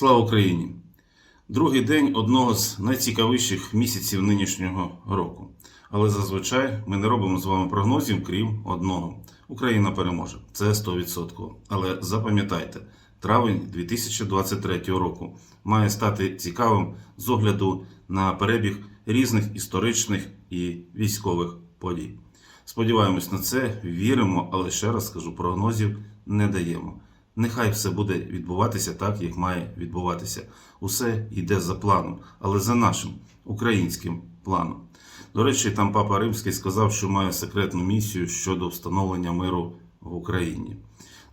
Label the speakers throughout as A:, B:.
A: Слава Україні! Другий день одного з найцікавіших місяців нинішнього року. Але зазвичай ми не робимо з вами прогнозів, крім одного. Україна переможе. Це 100%. Але запам'ятайте, травень 2023 року має стати цікавим з огляду на перебіг різних історичних і військових подій. Сподіваємось на це, віримо, але ще раз скажу, прогнозів не даємо. Нехай все буде відбуватися так, як має відбуватися. Усе йде за планом, але за нашим українським планом. До речі, там папа Римський сказав, що має секретну місію щодо встановлення миру в Україні.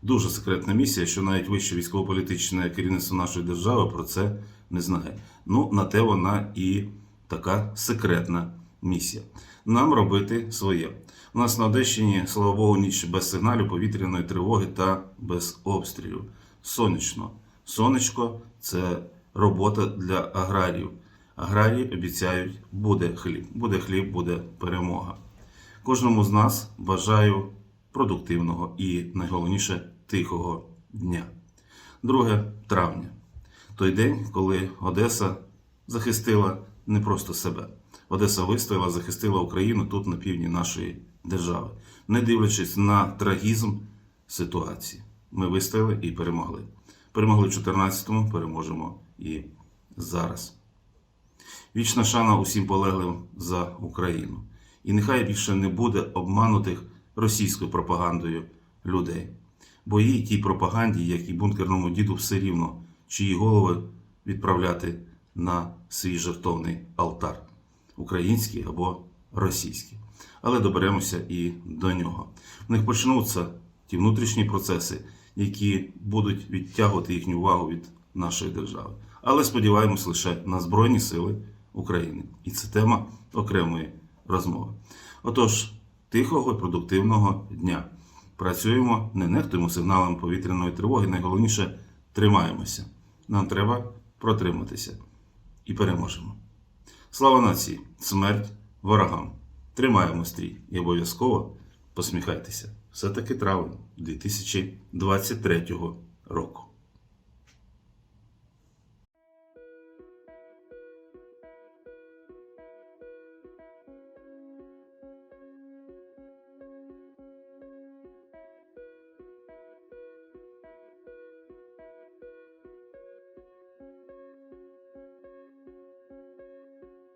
A: Дуже секретна місія, що навіть вище військово-політичне керівництво нашої держави про це не знає. Ну, на те вона і така секретна місія. Нам робити своє. У нас на Одещині, слава Богу, ніч без сигналів повітряної тривоги та без обстрілів. Сонячно. Сонечко це робота для аграріїв. Аграрії обіцяють, буде хліб. Буде хліб, буде перемога. Кожному з нас бажаю продуктивного і найголовніше тихого дня. 2 травня. Той день, коли Одеса захистила не просто себе. Одеса вистояла, захистила Україну тут на півдні нашої держави, не дивлячись на трагізм ситуації. Ми вистояли і перемогли. Перемогли в 14-му, переможемо і зараз. Вічна шана усім полеглим за Україну. І нехай більше не буде обманутих російською пропагандою людей. Бо їй тій пропаганді, як і бункерному діду, все рівно, чиї голови відправляти на свій жертовний алтар український або російський. Але доберемося і до нього. В них почнуться ті внутрішні процеси, які будуть відтягувати їхню увагу від нашої держави. Але сподіваємось лише на Збройні Сили України. І це тема окремої розмови. Отож, тихого і продуктивного дня. Працюємо, не нехтуємо сигналами повітряної тривоги. Найголовніше тримаємося. Нам треба протриматися і переможемо. Слава нації! Смерть ворогам! Тримаємо стрій і обов'язково посміхайтеся. Все-таки травень 2023 року.